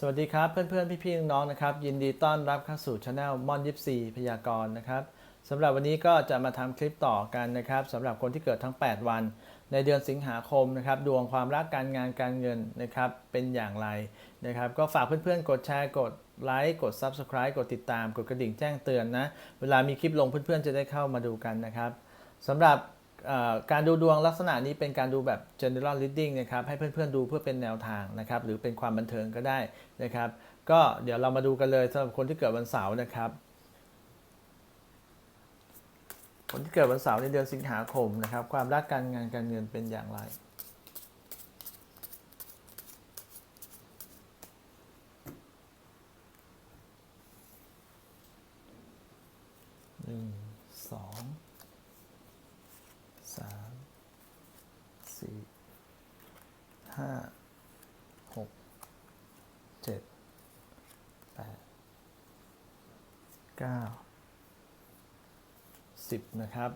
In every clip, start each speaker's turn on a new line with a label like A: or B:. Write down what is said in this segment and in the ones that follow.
A: สวัสดีครับเพื่อนๆ พี่ๆ น้องๆนะครับ ยินดีต้อนรับเข้าสู่ช anel มอนยิปซีพยากรณ์นะครับสำหรับวันนี้ก็จะมาทำคลิปต่อกันนะครับสำหรับคนที่เกิดทั้ง 8 วัน ในเดือนสิงหาคมนะครับ ดวงความรักการงานการเงินนะครับ เป็นอย่างไรนะครับ ก็ฝากเพื่อนๆ กดแชร์กดไลค์กด Subscribe กดติดตาม กดกระดิ่งแจ้งเตือนนะ เวลามีคลิปลงเพื่อนๆ จะได้เข้ามาดูกันนะครับสำหรับ การดูดวงลักษณะนี้เป็นการดูแบบ general reading นะครับให้เพื่อนๆดูเพื่อเป็นแนวทางนะครับหรือเป็นความบันเทิงก็ได้นะครับก็เดี๋ยวเรามาดูกันเลยสำหรับคนที่เกิดวันเสาร์นะครับ คนที่เกิดวันเสาร์ในเดือนสิงหาคมนะครับ ความรักการงานการเงินเป็นอย่างไร 9 10 นะครับ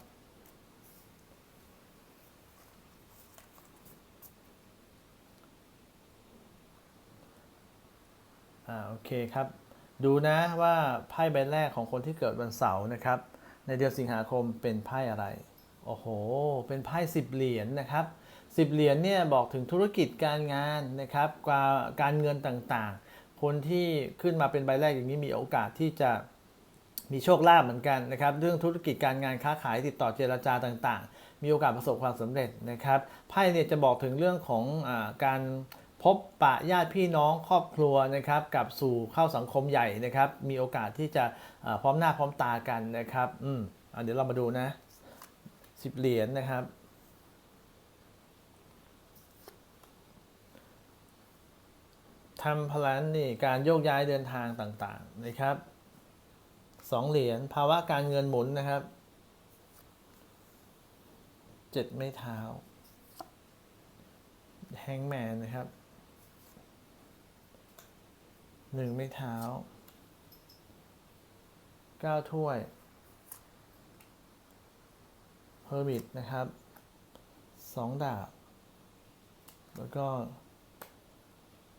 A: อ่า โอเคครับ ดูนะว่าไพ่ใบแรกของคนที่เกิดวันเสาร์นะครับ ในเดือนสิงหาคมเป็นไพ่อะไร โอ้โห เป็นไพ่สิบเหรียญนนะครับสิบเหรียญเนี่ยบอกถึงธุรกิจการงานนะครับการเงินต่างๆ คนที่ขึ้นมาเป็นใบแรกอย่างนี้มีโอกาสที่จะ มีโชคลาภเหมือนกันนะครับเรื่องธุรกิจการงานค้าขายติดต่อเจรจาต่างๆ มีโอกาสประสบความสำเร็จนะครับไพ่เนี่ยจะบอกถึงเรื่องของอการพบปะญาติพี่น้องครอบครัวนะครับกับสู่เข้าสังคมใหญ่นะครับ มีโอกาสที่จะพร้อมหน้าพร้อมตากันนะครับอืมอเดี๋ยวเรามาดูนะสิบเหรียญนะครับทำพลันนี่การโยกย้ายเดินทางต่างๆนะครับ สองเหรียญภาวะการเงินหมุนนะครับเจ็ดไม้เท้าแฮงแมนนะครับหนึ่งไม้เท้าเก้าถ้วยเฮอร์มิตนะครับสองดาบ แล้วก็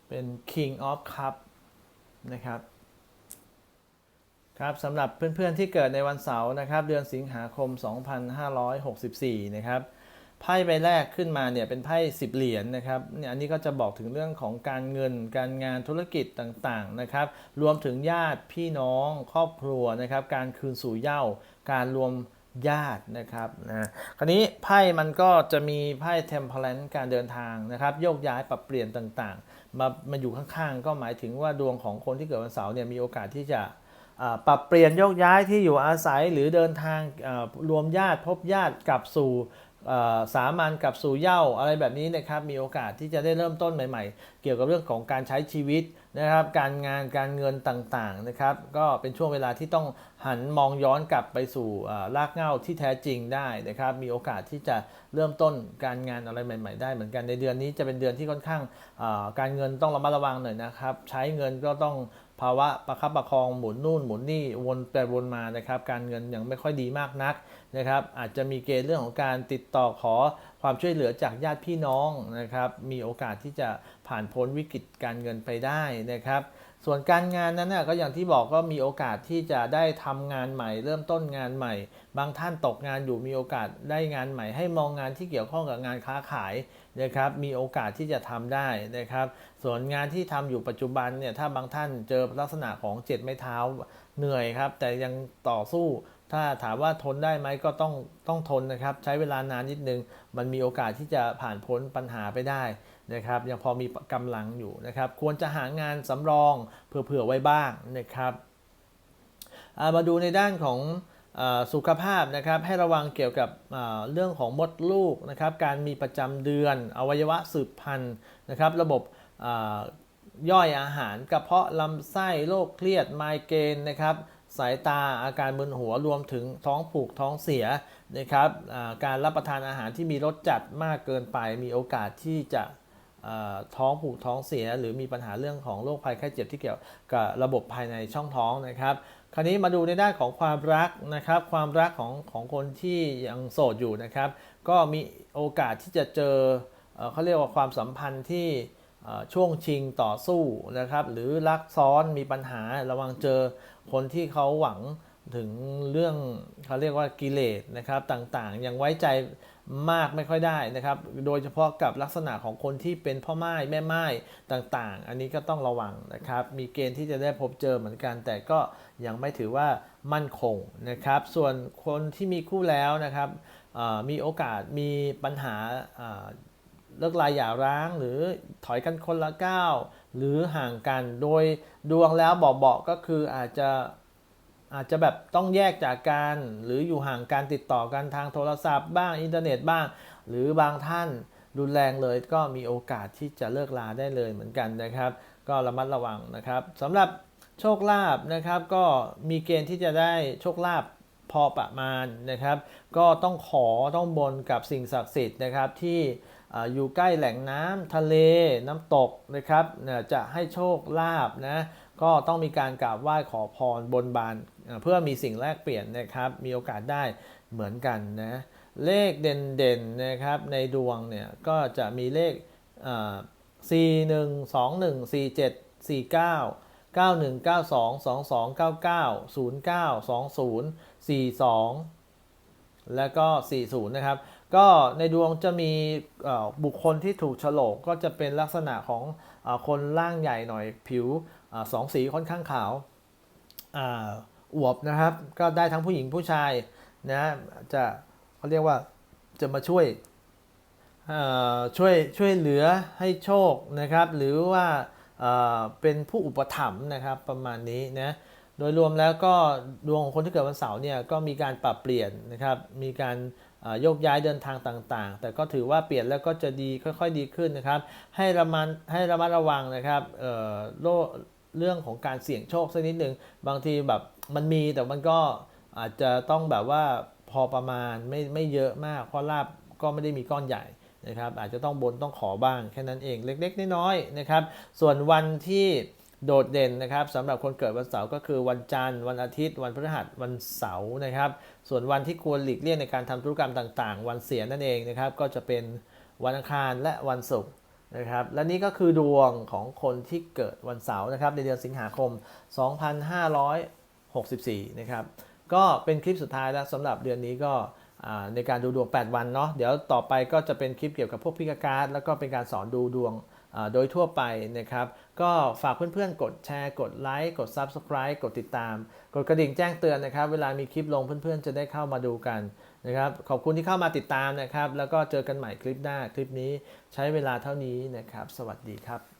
A: เป็น King of Cup นะครับ ครับสำหรับเพื่อนๆที่เกิดในวันเสาร์นะครับเดือนสิงหาคม 2564 นะครับไพ่ใบแรกขึ้นมาเนี่ยเป็นไพ่10เหรียญนะครับเนี่ยอันนี้ก็จะบอกถึงเรื่องของการเงิน การงานธุรกิจต่างๆนะครับ รวมถึงญาติพี่น้องครอบครัวนะครับ การคืนสู่เย้าการรวมญาตินะครับนะคราวนี้ไพ่มันก็จะมีไพ่เทมเพลนการเดินทางนะครับโยกย้ายปรับเปลี่ยนต่างๆ มามาอยู่ข้างๆ ก็หมายถึงว่าดวงของคนที่เกิดวันเสาร์เนี่ยมีโอกาสที่จะ ปรับเปลี่ยนโยกย้ายที่อยู่อาศัยหรือเดินทางรวมญาติพบญาติกลับสู่สามัญกลับสู่เย่าอะไรแบบนี้นะครับมีโอกาสที่จะได้เริ่มต้นใหม่ ๆ เกี่ยวกับเรื่องของการใช้ชีวิตนะครับ การงานการเงินต่างๆนะครับ ก็เป็นช่วงเวลาที่ต้อง หันมองย้อนกลับไปสู่อ่ารากเหง้าที่แท้จริงได้นะครับ มีโอกาสที่จะเริ่มต้นการงานอะไรใหม่ ๆ ได้เหมือนกันในเดือนนี้จะเป็นเดือนที่ค่อนข้างการเงินต้องระมัดระวังหน่อยนะครับ ใช้เงินก็ต้องภาวะประคับประคองหมุนนู่นหมุนนี่วนไปวนมานะครับ การเงินยังไม่ค่อยดีมากนักนะครับ อาจจะมีเกณฑ์เรื่องของการติดต่อขอความช่วยเหลือจากญาติพี่น้องนะครับ มีโอกาสที่จะผ่านพ้นวิกฤตการเงินไปได้นะครับ ส่วนการงานนั้นนะก็อย่างที่บอกก็มีโอกาสที่จะได้ทำงานใหม่ เริ่มต้นงานใหม่ บางท่านตกงานอยู่มีโอกาสได้งานใหม่ ให้มองงานที่เกี่ยวข้องกับงานค้าขายนะครับมีโอกาสที่จะทำได้นะครับ ส่วนงานที่ทำอยู่ปัจจุบันเนี่ยถ้าบางท่านเจอลักษณะของเจ็ดไม้เท้าเหนื่อยครับ แต่ยังต่อสู้ถ้าถามว่าทนได้ไหมก็ต้องต้องทนนะครับ ใช้เวลานานนิดนึง มันมีโอกาสที่จะผ่านพ้นปัญหาไปได้ นะครับยังพอมีกำลังอยู่นะครับ ควรจะหางานสำรองเผื่อๆไว้บ้างนะครับามาดูในด้านของอสุขภาพนะครับให้ระวังเกี่ยวกับเรื่องของมดลูกนะครับการมีประจำเดือน อวัยวะสืบพันธุ์นะครับระบบย่อยอาหารกระเพาะลำไส้โรคเครียดไมเกรนนะครับสายตาอาการมึนหัวรวมถึงท้องผูกท้องเสียนะครับการรับประทานอาหารที่มีรสจัดมากเกินไปมีโอกาสที่จะ ท้องผูกท้องเสีย หรือมีปัญหาเรื่องของโรคภัยไข้เจ็บที่เกี่ยวกับระบบภายในช่องท้องนะครับ คราวนี้มาดูในด้านของความรักนะครับ ความรักของของคนที่ยังโสดอยู่นะครับ ก็มีโอกาสที่จะเจอเอเขาเรียกว่าความสัมพันธ์ที่ช่วงชิงต่อสู้นะครับ หรือรักซ้อนมีปัญหาระวังเจอคนที่เขาหวัง ถึงเรื่องเขาเรียกว่ากิเลสนะครับต่างๆ ยังไว้ใจมากไม่ค่อยได้นะครับ โดยเฉพาะกับลักษณะของคนที่เป็นพ่อไม้แม่ไม้ต่างๆ อันนี้ก็ต้องระวังนะครับ มีเกณฑ์ที่จะได้พบเจอเหมือนกัน แต่ก็ยังไม่ถือว่ามั่นคงนะครับ ส่วนคนที่มีคู่แล้วนะครับมีโอกาสมีปัญหาเลิกลายหย่าร้างหรือถอยกันคนละก้าวหรือห่างกัน โดยดวงแล้วบอกๆก็คืออาจจะ อาจจะแบบต้องแยกจากกันหรืออยู่ห่างการติดต่อกันทางโทรศัพท์บ้างอินเทอร์เน็ตบ้าง หรือบางท่านรุนแรงเลยก็มีโอกาสที่จะเลิกลาได้เลยเหมือนกันนะครับ ก็ระมัดระวังนะครับสำหรับโชคลาภนะครับ ก็มีเกณฑ์ที่จะได้โชคลาภพอประมาณนะครับ ก็ต้องขอต้องบนกับสิ่งศักดิ์สิทธิ์นะครับที่อยู่ใกล้แหล่งน้ำทะเลน้ำตกนะครับจะให้โชคลาภนะ ก็ต้องมีการกราบไหว้ขอพรบนบานเพื่อมีสิ่งแลกเปลี่ยนนะครับ มีโอกาสได้เหมือนกันนะเลขเด่นๆนะครับในดวงเนี่ยก็จะมีเลข 4 1 2 1 4 7 4 9 9 1 9 2 2 2 9 9 0 9 2 0 4 2แล้วก็ 40 นะครับ ก็ในดวงจะมีบุคคลที่ถูกฉลกก็จะเป็นลักษณะของ คนร่างใหญ่หน่อยผิวอสองสีค่อนข้างขาวอวบนะครับ ก็ได้ทั้งผู้หญิงผู้ชายนะจะเขาเรียกว่าจะมาช่วยช่วยช่วยเหลือให้โชคนะครับ หรือว่าเป็นผู้อุปถัมภ์นะครับประมาณนี้นะโดยรวมแล้วก็ดวงของคนที่เกิดวันเสาร์เนี่ยก็มีการปรับเปลี่ยนนะครับมีการ โยกย้ายเดินทางต่างๆ แต่ก็ถือว่าเปลี่ยนแล้วก็จะดีค่อยๆดีขึ้นนะครับ ให้ระมัดให้ระมัดระวังนะครับโรคเรื่องของการเสี่ยงโชคสักนิดหนึ่งบางทีแบบมันมีแต่มันก็อาจจะต้องแบบว่าพอประมาณไม่ไม่เยอะมาก เพราะลาบก็ไม่ได้มีก้อนใหญ่นะครับ อาจจะต้องบนต้องขอบ้างแค่นั้นเองเล็กๆน้อยๆนะครับ ส่วนวันที่ โดดเด่นนะครับสำหรับคนเกิดวันเสาร์ก็คือวันจันทร์ วันอาทิตย์ วันพฤหัสวันเสาร์นะครับ ส่วนวันที่ควรหลีกเลี่ยงในการทำธุรกรรมต่าง ๆ วันเสียนั่นเองนะครับ ก็จะเป็นวันอังคารและวันศุกร์นะครับ และนี่ก็คือดวงของคนที่เกิดวันเสาร์นะครับ ในเดือนสิงหาคม 2564 นะครับ ก็เป็นคลิปสุดท้ายแล้วสำหรับเดือนนี้ก็ในการดูดวง 8 วันเนาะเดี๋ยวต่อไปก็จะเป็นคลิปเกี่ยวกับพวกพิกาการ์ดแล้วก็เป็นการสอนดูดวง โดยทั่วไปนะครับ ก็ฝากเพื่อนๆ กดแชร์ กดไลค์ กด Subscribe กดติดตาม กดกระดิ่งแจ้งเตือนนะครับ เวลามีคลิปลงเพื่อนๆ จะได้เข้ามาดูกันนะครับ ขอบคุณที่เข้ามาติดตามนะครับ แล้วก็เจอกันใหม่คลิปหน้า คลิปนี้ใช้เวลาเท่านี้นะครับ สวัสดีครับ